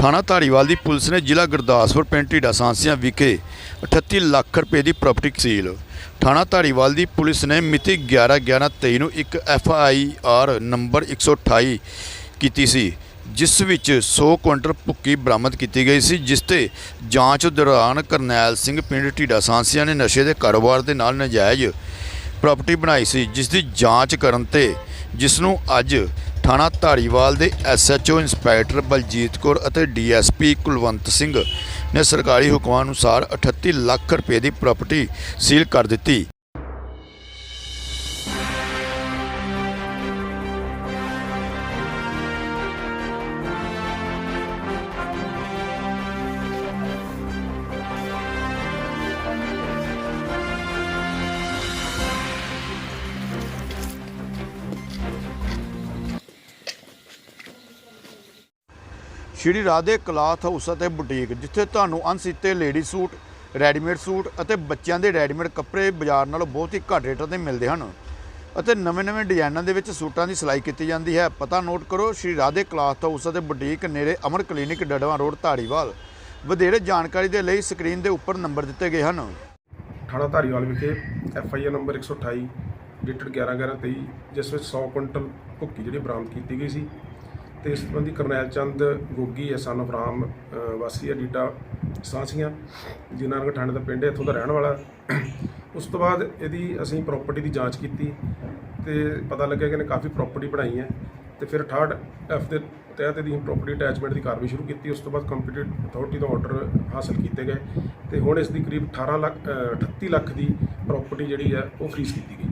ਥਾਣਾ ਧਾਰੀਵਾਲ ਦੀ ਪੁਲਿਸ ਨੇ ਜ਼ਿਲ੍ਹਾ ਗੁਰਦਾਸਪੁਰ ਪਿੰਡ ਢੀਡਾ ਸਾਂਸੀਆਂ ਵਿਖੇ 38 ਲੱਖ ਰੁਪਏ ਦੀ ਪ੍ਰਾਪਰਟੀ ਸੀਲ ਥਾਣਾ ਧਾਰੀਵਾਲ ਦੀ ਪੁਲਿਸ ਨੇ ਮਿਤੀ 11/11/23 ਨੂੰ ਇੱਕ ਐਫ ਆਈ ਆਰ ਨੰਬਰ 128 ਕੀਤੀ ਸੀ, ਜਿਸ ਵਿੱਚ 100 ਕੁਇੰਟਲ ਭੁੱਕੀ ਬਰਾਮਦ ਕੀਤੀ ਗਈ ਸੀ, ਜਿਸ ਤੇ ਜਾਂਚ ਦੌਰਾਨ ਕਰਨੈਲ ਸਿੰਘ ਪਿੰਡ ਢੀਡਾ ਸਾਂਸੀਆਂ ਨੇ ਨਸ਼ੇ ਦੇ ਕਾਰੋਬਾਰ ਦੇ ਨਾਲ ਨਜਾਇਜ਼ ਪ੍ਰਾਪਰਟੀ ਬਣਾਈ ਸੀ, ਜਿਸ ਦੀ ਜਾਂਚ ਕਰਨ ਤੇ ਜਿਸ ਨੂੰ ਅੱਜ ਥਾਣਾ ਧਾਰੀਵਾਲ ਦੇ ਐਸਐਚਓ ਇੰਸਪੈਕਟਰ ਬਲਜੀਤ ਕੌਰ ਅਤੇ ਡੀਐਸਪੀ ਕੁਲਵੰਤ ਸਿੰਘ ਨੇ ਸਰਕਾਰੀ ਹੁਕਮਾਂ ਅਨੁਸਾਰ 38 ਲੱਖ ਰੁਪਏ ਦੀ ਪ੍ਰਾਪਰਟੀ ਸੀਲ ਕਰ ਦਿੱਤੀ। ਸ਼੍ਰੀ ਰਾਧੇ ਕਲਾਥ ਹਾਊਸ ਅਤੇ ਬੁਟੀਕ, ਜਿੱਥੇ ਤੁਹਾਨੂੰ ਅਣਸੀਤੇ ਲੇਡੀ ਸੂਟ, ਰੈਡੀਮੇਡ ਸੂਟ ਅਤੇ ਬੱਚਿਆਂ ਦੇ ਰੈਡੀਮੇਡ ਕੱਪੜੇ ਬਾਜ਼ਾਰ ਨਾਲੋਂ ਬਹੁਤ ਹੀ ਘੱਟ ਰੇਟਾਂ ਤੇ ਮਿਲਦੇ ਹਨ ਅਤੇ ਨਵੇਂ-ਨਵੇਂ ਡਿਜ਼ਾਈਨਾਂ ਦੇ ਵਿੱਚ ਸੂਟਾਂ ਦੀ ਸਿਲਾਈ ਕੀਤੀ ਜਾਂਦੀ ਹੈ। ਪਤਾ ਨੋਟ ਕਰੋ, ਸ਼੍ਰੀ ਰਾਧੇ ਕਲਾਥ ਹਾਊਸ ਅਤੇ ਬੁਟੀਕ ਨੇੜੇ ਅਮਰ ਕਲੀਨਿਕ ਡੜਵਾ ਰੋਡ, ਧਾਰੀਵਾਲ। ਵਧੇਰੇ ਜਾਣਕਾਰੀ ਦੇ ਲਈ ਸਕਰੀਨ ਦੇ ਉੱਪਰ ਨੰਬਰ ਦਿੱਤੇ ਗਏ ਹਨ। ਥਾਣਾ ਧਾਰੀਵਾਲ ਵਿਖੇ F I R number 128 dated 11/11/23 ਜਿਸ ਵਿੱਚ 100 ਕੁਇੰਟਲ ਭੁੱਕੀ ਜਿਹੜੀ ਬਰਾਮਦ ਕੀਤੀ ਗਈ ਸੀ। ਤੇ ਇਸ ਸੰਬੰਧੀ ਕਰਨੈਲ ਚੰਦ ਗੋਗੀ ਹੈ ਸਨ ਰਾਮ ਵਾਸੀ ਹੈ ਡੀਟਾ ਸਾਂਸੀਆਂ ਜਿਨ੍ਹਾਂ ਨਗਰ ਥਾਣੇ ਦਾ ਪਿੰਡ ਹੈ ਇੱਥੋਂ ਦਾ ਰਹਿਣ ਵਾਲਾ। ਉਸ ਤੋਂ ਬਾਅਦ ਇਹਦੀ ਅਸੀਂ ਪ੍ਰਾਪਰਟੀ ਦੀ ਜਾਂਚ ਕੀਤੀ ਤੇ ਪਤਾ ਲੱਗਿਆ ਕਿ ਇਹਨੇ ਕਾਫੀ ਪ੍ਰਾਪਰਟੀ ਬਣਾਈ ਹੈ ਤੇ ਫਿਰ 68 ਐਫ ਦੇ ਤਹਿਤ ਇਹਦੀ ਪ੍ਰਾਪਰਟੀ ਅਟੈਚਮੈਂਟ ਦੀ ਕਾਰਵਾਈ ਸ਼ੁਰੂ ਕੀਤੀ ਉਸ ਤੋਂ ਬਾਅਦ ਕੰਪੀਟੀਟਿਵ ਅਥਾਰਟੀ ਤੋਂ ਆਰਡਰ ਹਾਸਲ ਕੀਤੇ ਗਏ ਤੇ ਹੁਣ ਇਸ ਦੀ ਕਰੀਬ 18 ਲੱਖ ਅ, 38 ਲੱਖ ਦੀ ਪ੍ਰਾਪਰਟੀ ਜਿਹੜੀ ਹੈ ਉਹ ਫਰੀਜ਼ ਕੀਤੀ ਗਈ।